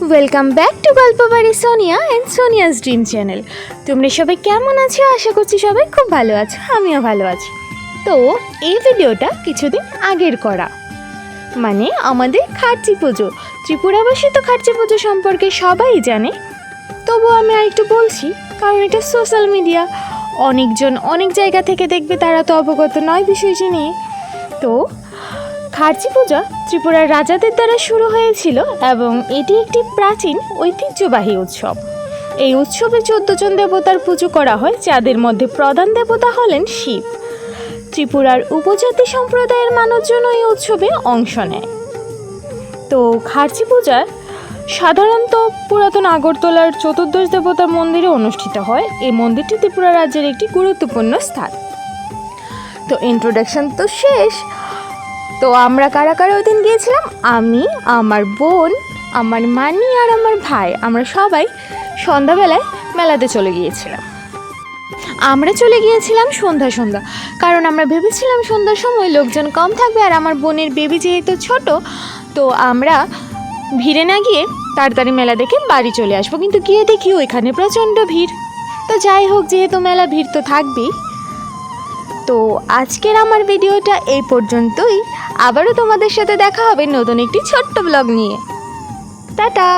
Welcome back to গল্প বাড়ি Sonia and Sonia's dream channel তোমরা সবাই কেমন আছো? আশা করছি সবাই খুব ভালো আছো, আমিও ভালো আছি। তো, এই ভিডিওটা কিছুদিন আগের করা। মানে আমাদের খার্চি পুজো। ত্রিপুরাবাসী তো খার্চি পুজো সম্পর্কে সবাই জানে। তবুও আমি আর একটু বলছি, কারণ এটা সোশ্যাল মিডিয়া অনেকজন অনেক জায়গা থেকে দেখবে, তারা তো অবগত নয় বিষয়টি নিয়ে। তো খার্চি পূজা ত্রিপুরার রাজাদের দ্বারা শুরু হয়েছিল এবং এটি একটি প্রাচীন ঐতিহ্যবাহী উৎসব। এই উৎসবে চোদ্দ জন দেবতার পুজো করা হয়, যাদের মধ্যে প্রধান দেবতা হলেন শিব। ত্রিপুরার উপজাতি সম্প্রদায়ের মানুষজন এই উৎসবে অংশ নেয়। তো খার্চি পূজা সাধারণত পুরাতন আগরতলার চতুর্দশ দেবতার মন্দিরে অনুষ্ঠিত হয়। এই মন্দিরটি ত্রিপুরা রাজ্যের একটি গুরুত্বপূর্ণ স্থান। তো ইন্ট্রোডাকশন তো শেষ। তো আমরা কারা কারা ওই দিন গিয়েছিলাম? আমি, আমার বোন, আমার মানি আর আমার ভাই। আমরা সবাই সন্ধ্যাবেলায় মেলাতে চলে গিয়েছিলাম। আমরা চলে গিয়েছিলাম সন্ধ্যা সন্ধ্যা। কারণ আমরা ভেবেছিলাম সন্ধ্যার সময় লোকজন কম থাকবে আর আমার বোনের বেবি যেহেতু ছোট, তো আমরা ভিড়ে না গিয়ে তাড়াতাড়ি মেলা দেখে বাড়ি চলে আসব। কিন্তু গিয়ে দেখি ওইখানে প্রচণ্ড ভিড়। তো যাই হোক, যেহেতু মেলা ভিড় তো থাকবেই। তো আজকের আমার ভিডিওটা এই পর্যন্তই। আবারও তোমাদের সাথে দেখা হবে নতুন একটি ছোট্ট ব্লগ নিয়ে। টাটা!